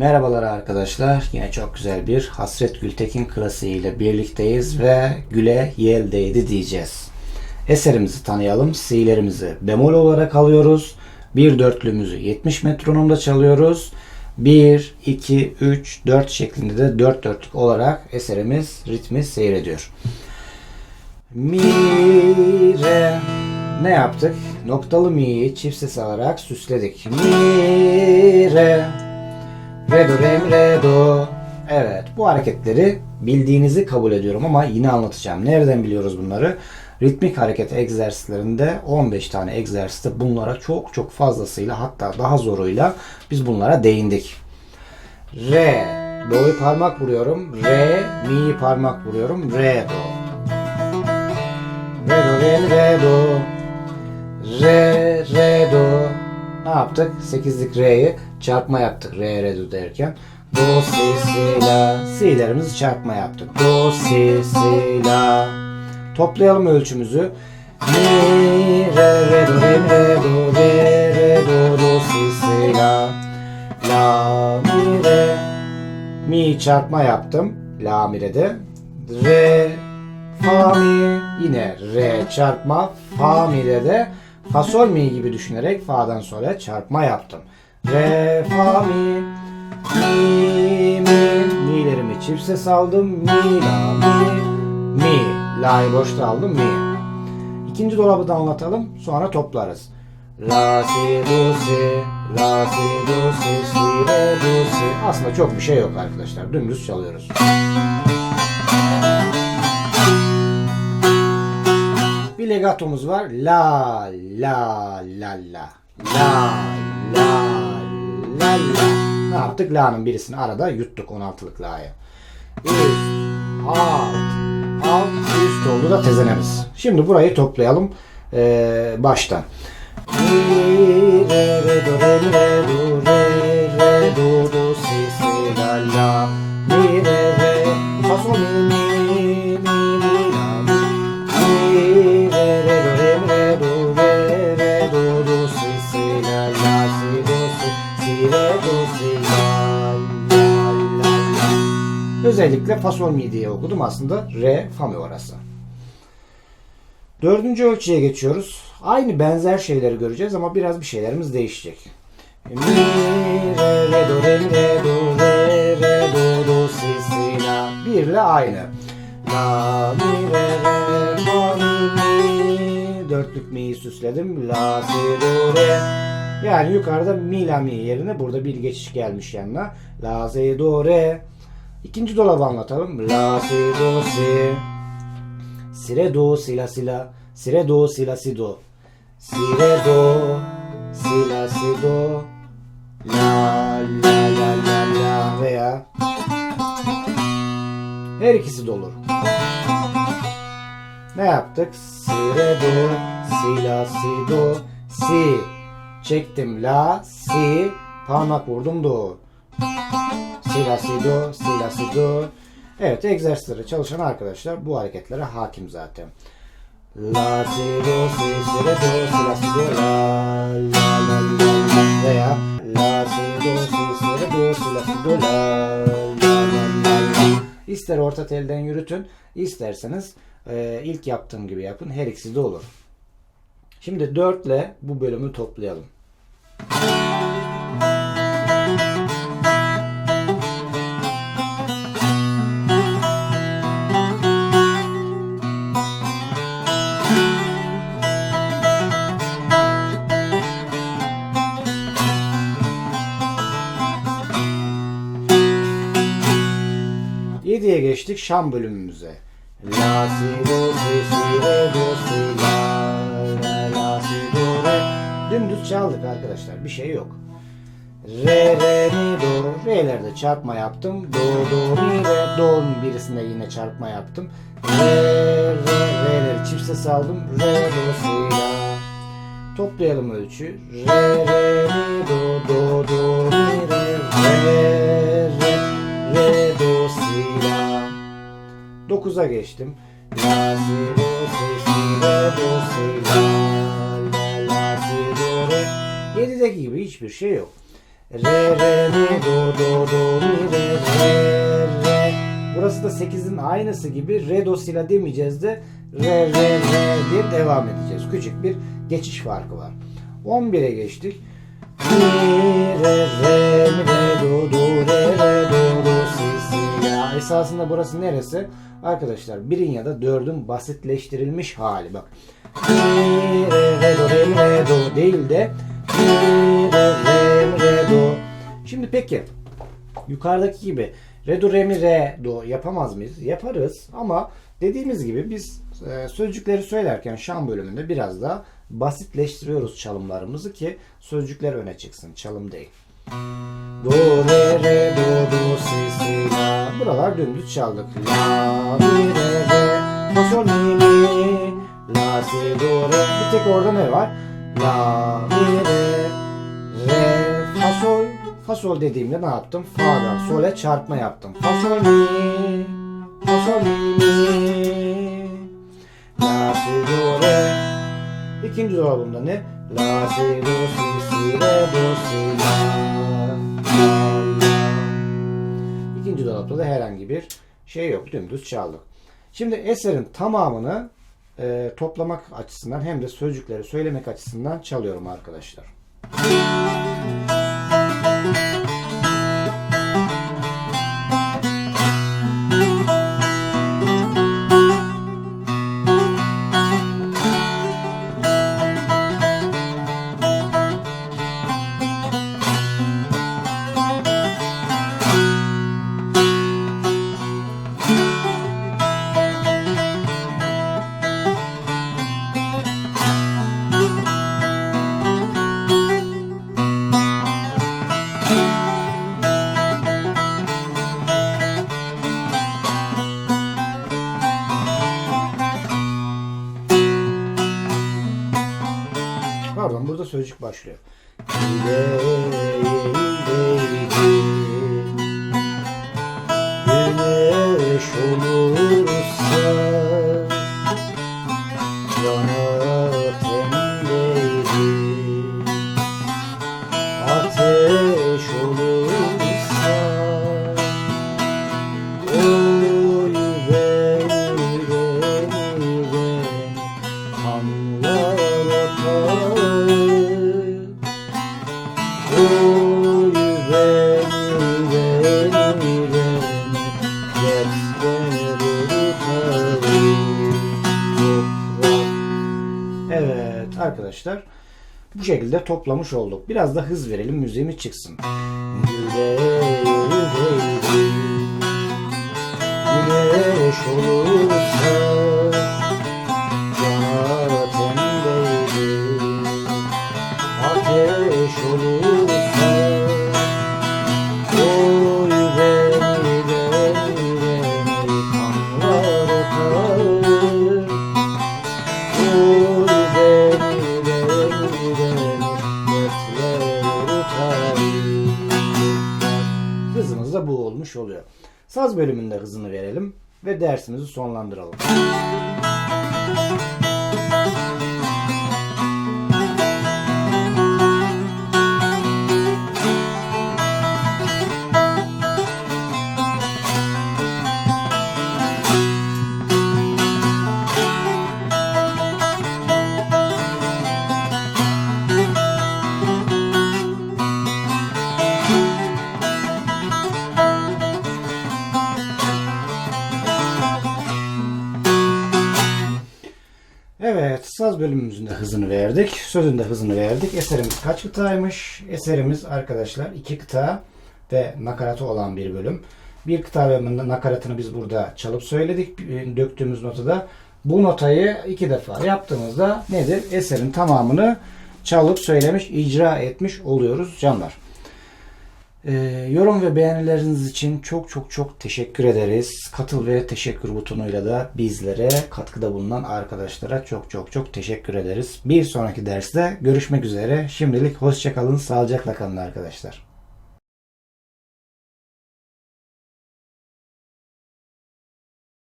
Merhabalar arkadaşlar. Yine çok güzel bir Hasret Gültekin klasiğiyle birlikteyiz ve güle yel değdi diyeceğiz. Eserimizi tanıyalım. Si'lerimizi bemol olarak alıyoruz. Bir dörtlümüzü 70 metronomda çalıyoruz. 1, 2, 3, 4 şeklinde de 4 dörtlük olarak eserimiz ritmi seyrediyor. Mi, re. Ne yaptık? Noktalı mi'yi çift ses alarak süsledik. Mi, re. Re, do, re, mi, re, do. Evet bu hareketleri bildiğinizi kabul ediyorum ama yine anlatacağım. Nereden biliyoruz bunları? Ritmik hareket egzersizlerinde 15 tane egzersizde bunlara çok çok fazlasıyla hatta daha zoruyla biz bunlara değindik. Re, do'yu parmak vuruyorum. Re, mi'yi parmak vuruyorum. Re, do. Re, do, re, re, do. Re, re, do. Ne yaptık? Sekizlik re'yi çarpma yaptık. Re, re, do derken. Do, si, si, la. Si'lerimizi çarpma yaptık. Do, si, si, la. Toplayalım ölçümüzü. Mi, re, re, do, re, mi, re, do, re, re, do, do, si, si, la. La, mi, re. Mi çarpma yaptım. La, mi, re de. Re, fa, mi. Yine re çarpma. Fa, mi, re de. Fa, sol, mi gibi düşünerek fa'dan sola çarpma yaptım. Re, fa, mi. Mi, mi. Mi'lerimi çift ses aldım. Mi, la, mi. Mi. La'yı boşta aldım. Mi. İkinci dolabı da anlatalım. Sonra toplarız. La, si, do, si. La, si, do, si. Si, re, do, si. Aslında çok bir şey yok arkadaşlar. Dümdüz çalıyoruz. Bir legatomuz var. La, la, la, la. La, la, la, la. Ne yaptık? La'nın birisini arada yuttuk 16'lık La'yı. Üst, alt, alt, üst oldu da tezenemiz. Şimdi burayı toplayalım ee, baştan. Mi, re, re, do, re, re, do, re, re, do, do, si, si, la, la. Mi, re, re, fa, sol, mi, mi, Özellikle fa sol mi diye okudum aslında re fa mi orası. Dördüncü ölçüye geçiyoruz. Aynı benzer şeyleri göreceğiz ama biraz bir şeylerimiz değişecek. Mi, re, re, do, re, re, do, re, re, do, do, si, si, la. Bir ile aynı. La, mi, re, re, fa, mi, mi. Dörtlük mi'yi süsledim. La, si, do, re. Yani yukarıda mi, la, mi yerine burada bir geçiş gelmiş yanına. La, si, do, re. İkinci dolabı anlatalım. La, si, do, si. Si, re, do, si, la, si, la. Si, re, do, si, la, si, do. Si, re, do. Si, la, si, do. La, la, la, la, la. Veya her ikisi de olur. Ne yaptık? Si, re, do. Si, la, si, do. Si. Çektim la, si. Parmak vurdum do. Si, la, do. Si, do. Evet egzersizlere çalışan arkadaşlar bu hareketlere hakim zaten. La, si, do, si, si, re, do, si, la, si, do, la, la, la, la. Veya la, si, do, si, si, re, do, si, la, si, do, la, la, la, la. İster orta telden yürütün, isterseniz e, ilk yaptığım gibi yapın. Her ikisi de olur. Şimdi 4 ile bu bölümü toplayalım. Geçtik Şam bölümümüze. La si do si si re do si la la la si do re. Dümdüz çaldık arkadaşlar. Bir şey yok. Re re mi do. Re'lerde çarpma yaptım. Do do mi re. Do'nun birisinde yine çarpma yaptım. Re re re'leri çift ses aldım. Re do si la. Toplayalım ölçü. Re re mi do do do mi re re re 9'a geçtim. La si do si si re do si la la la si do re. 7'deki gibi hiçbir şey yok. Re re mi do do do mi re re re. Burası da 8'in aynısı gibi re do si la demeyeceğiz de re re re diye devam edeceğiz. Küçük bir geçiş farkı var. 11'e geçtik. Mi re re mi re do do re re do do. Esasında burası neresi? Arkadaşlar birin ya da dördün basitleştirilmiş hali bak. Re do re re do değil de re re re do. Şimdi peki yukarıdaki gibi re do re mi re do yapamaz mıyız? Yaparız ama dediğimiz gibi biz e, sözcükleri söylerken şan bölümünde biraz daha basitleştiriyoruz çalımlarımızı ki sözcükler öne çıksın. Çalım değil. Do re re do Buralar dümdüz çaldık. La mi re re fa sol mi mi la si do re. Bir tek orada ne var? La mi re re fa sol fa sol dediğimde ne yaptım? Fa'dan sol'e çarpma yaptım. Fa sol mi fa sol mi mi la si do re. İkinci dolabımda ne? La si do si si re do si la İkinci dolapta da herhangi bir şey yok. Dümdüz çaldık. Şimdi eserin tamamını e, toplamak açısından hem de sözcükleri söylemek açısından çalıyorum arkadaşlar. Pardon sözcük başlıyor. Güneş şekilde toplamış olduk. Biraz da hız verelim müziğimiz çıksın. Güneş olursa Saz bölümünde hızını verelim ve dersimizi sonlandıralım. Saz bölümümüzün de hızını verdik. Sözün de hızını verdik. Eserimiz kaç kıtaymış? Eserimiz arkadaşlar iki kıta ve nakaratı olan bir bölüm. Bir kıta ve nakaratını biz burada çalıp söyledik. Döktüğümüz notada. Bu notayı iki defa yaptığımızda nedir? Eserin tamamını çalıp söylemiş, icra etmiş oluyoruz canlar. Ee, yorum ve beğenileriniz için çok çok çok teşekkür ederiz. Katıl ve teşekkür butonuyla da bizlere katkıda bulunan arkadaşlara çok çok çok teşekkür ederiz. Bir sonraki derste görüşmek üzere. Şimdilik hoşçakalın, sağlıcakla kalın arkadaşlar.